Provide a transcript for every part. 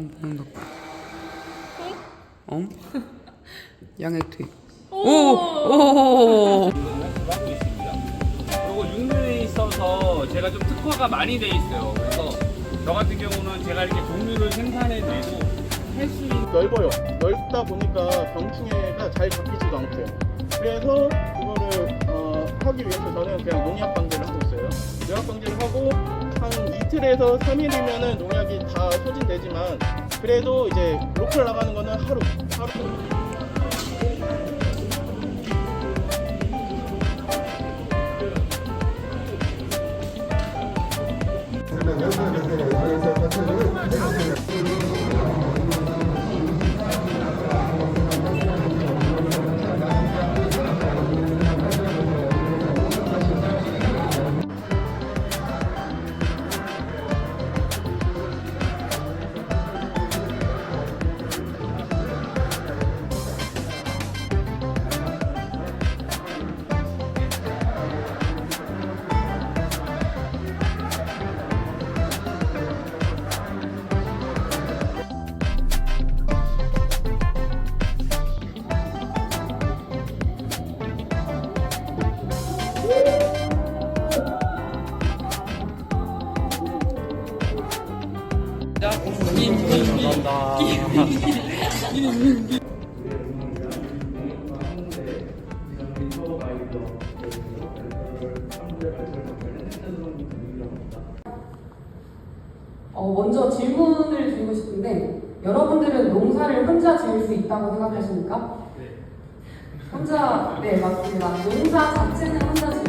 천장 보는 덕. 어? 양액 오! 오! 그리고 육류에 있어서 제가 좀 특화가 많이 돼 있어요. 그래서 저 같은 경우는 제가 이렇게 종류를 생산해 내도 할수 있는 넓어요. 넓다 보니까 병충해가 잘 잡히지도 않고요. 그래서 그거를 어, 하기 위해서 저는 그냥 농약 방제를 하고 있어요. 농약 방제를 하고 한 이틀에서 3일이면은 농약이 다 소진되지만 그래도 이제 로컬 나가는 거는 하루 하루 어, 먼저 질문을 드리고 싶은데 여러분들은 농사를 혼자 지을 수 있다고 생각하십니까? 네. 혼자 네 맞습니다. 농사 자체는 혼자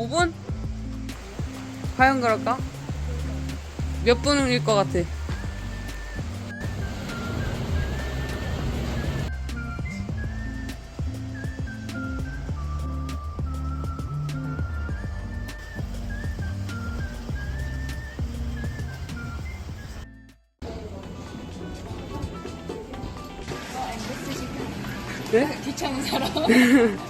5분? 과연 그럴까? 몇 분일 것 같아? 네? 귀찮은 사람.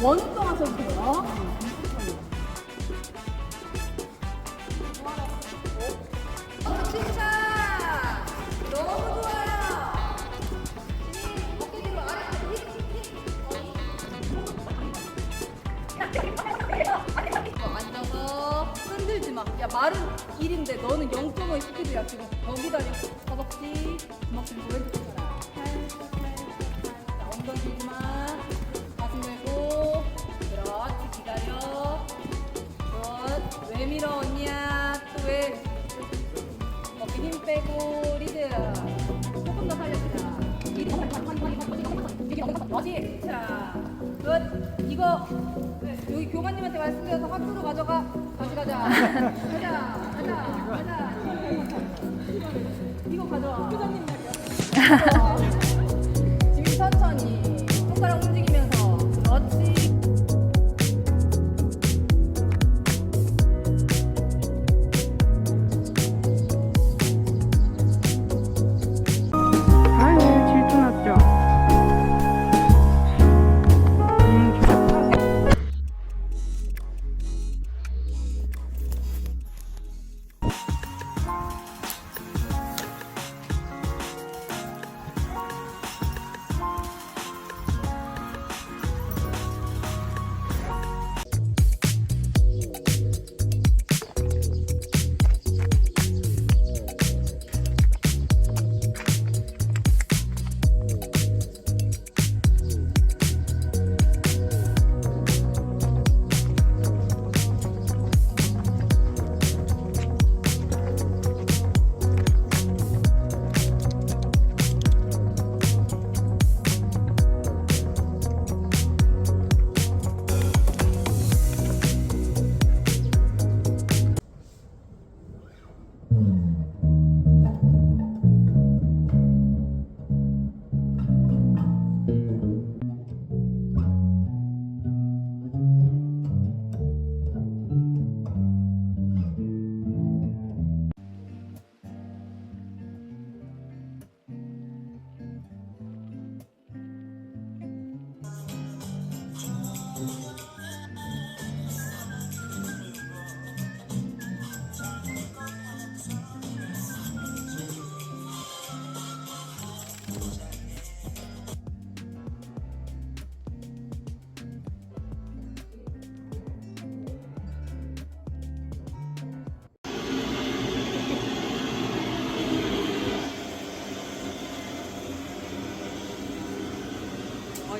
천천히 원동안 써주세요. 칭찬! 너무 좋아요! 어, 앉아서 흔들지 마. 야 말은 1인데 너는 0.5 스피드야 지금. 더 기다려. 허벅지, 주먹 들고 왼쪽 빼고 리드. 조금 더 살려주자. 자, 굿. 이거 네, 여기 교관님한테 말씀드려서 학교로 가져가. 다시 가자. 가자. 가자. 가자. 이거 가져와. 교관님 말이야.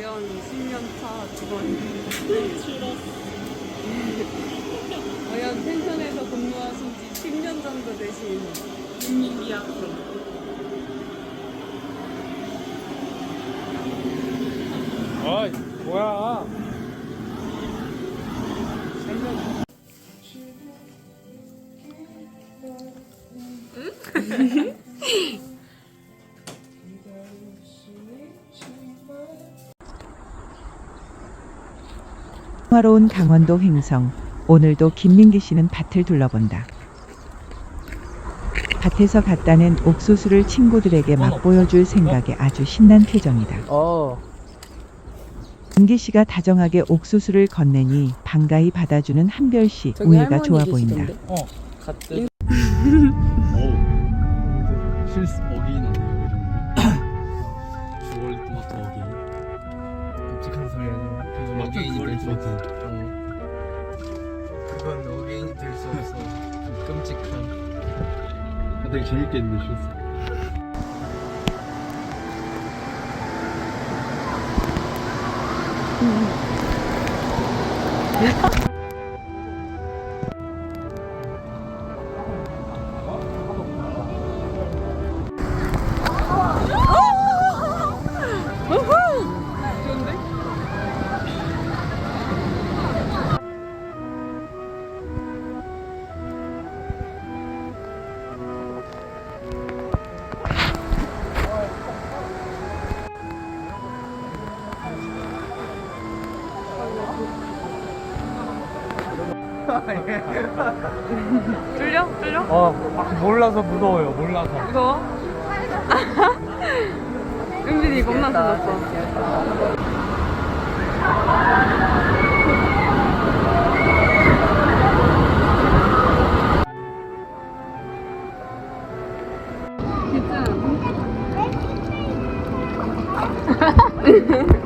과연 10년차 직원. 과연 펜션에서 근무하신 지 10년 정도 되신 김민기 학생 아 뭐야? 평화로운 강원도 횡성. 오늘도 김민기 씨는 밭을 둘러본다. 밭에서 갖다 낸 옥수수를 친구들에게 맛보여줄 생각에 아주 신난 표정이다. 어. 민기 씨가 다정하게 옥수수를 건네니 반가이 받아주는 한별 씨 저기 우애가 할머니 좋아 보인다. 계시던데? 어. 갔대. 실수 어기나. 주얼 토마토 어기. 독특한 소리 아니야 어게인이 될수 없어 그건 어게인이 될 수 없어. 끔찍한. 아, 되게 재밌게 했는데 쉬었어 음. 뚫려? 뚫려? 어, 몰라서 무서워요. 몰라서. 무서워? 은빈이 겁나 무섭어.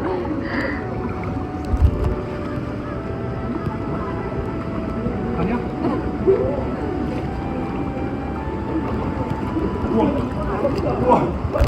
아니야? 자는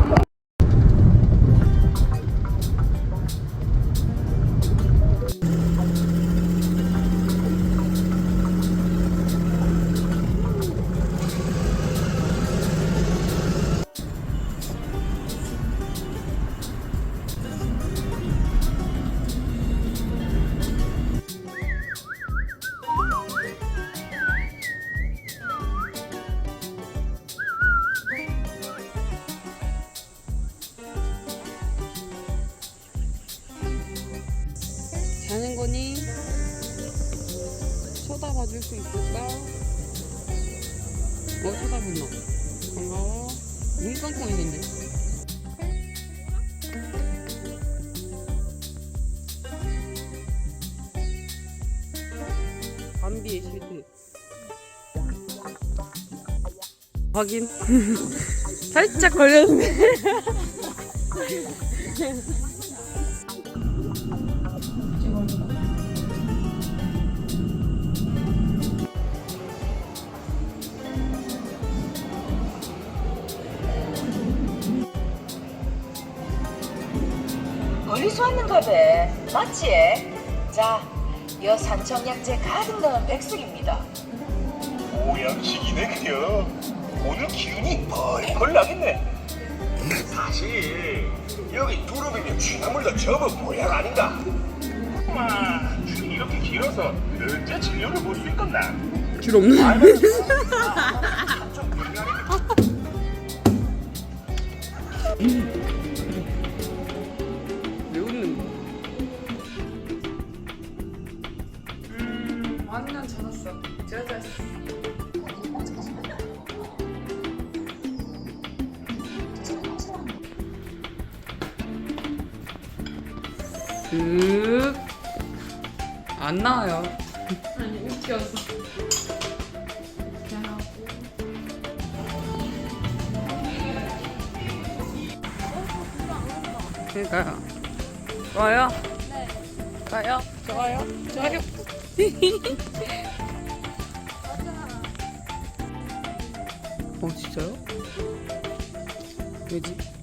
있을까? 어, 쳐다본다. 반가워. 눈 감고 있는데. 밤비의 실패. 확인. 살짝 걸렸네. 어디서 왔는가 봐. 맞지? 자, 여 산청약재 가득 넣은 백숙입니다. 모양식이네 그려 오늘 기운이 펄펄 나겠네 사실 여기 두릅이면 쥐나물도 접어 모양 아닌가 마 줄이 이렇게 길어서 언제 진료를 볼 수 있겠나 줄 없는. 좀 불리하 쓱. 안 나와요. 아니, 웃겨서. 그러니까요. 좋아요? 네. 좋아요? 좋아요? 좋아요? 어, 진짜요? 왜지?